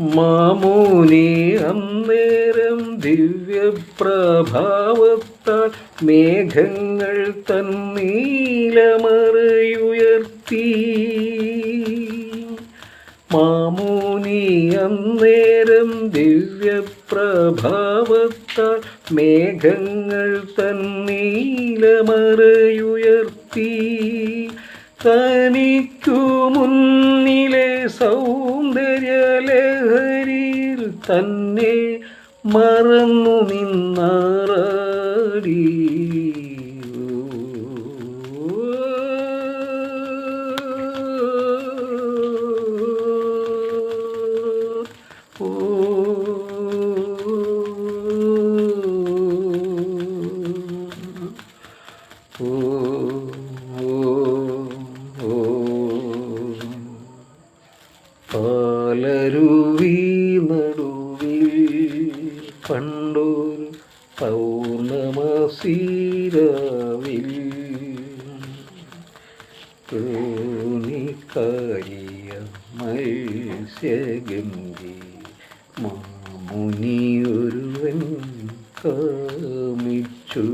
മാമൂനി അന്നേരം ദിവ്യപ്രഭാവത്താൽ മേഘങ്ങൾ തന്നീലമറയുയർത്തി മാമൂനി അന്നേരം ദിവ്യപ്രഭാവത്താൽ മേഘങ്ങൾ തന്നീലമറയുയർത്തി തനിക്കു മുന്നിലെ സൗന്ദര്യലഹരിയിൽ തന്നെ മറന്നു നിന്നാറാടി ഓ പാലരുവി നടുവിൽ പണ്ടോ പൗർണമസീരാവിൽ തോണിക്കാരിയ മത്സ്യഗന്ധി മാമുനി ഒരുവൻ കാമിച്ചു.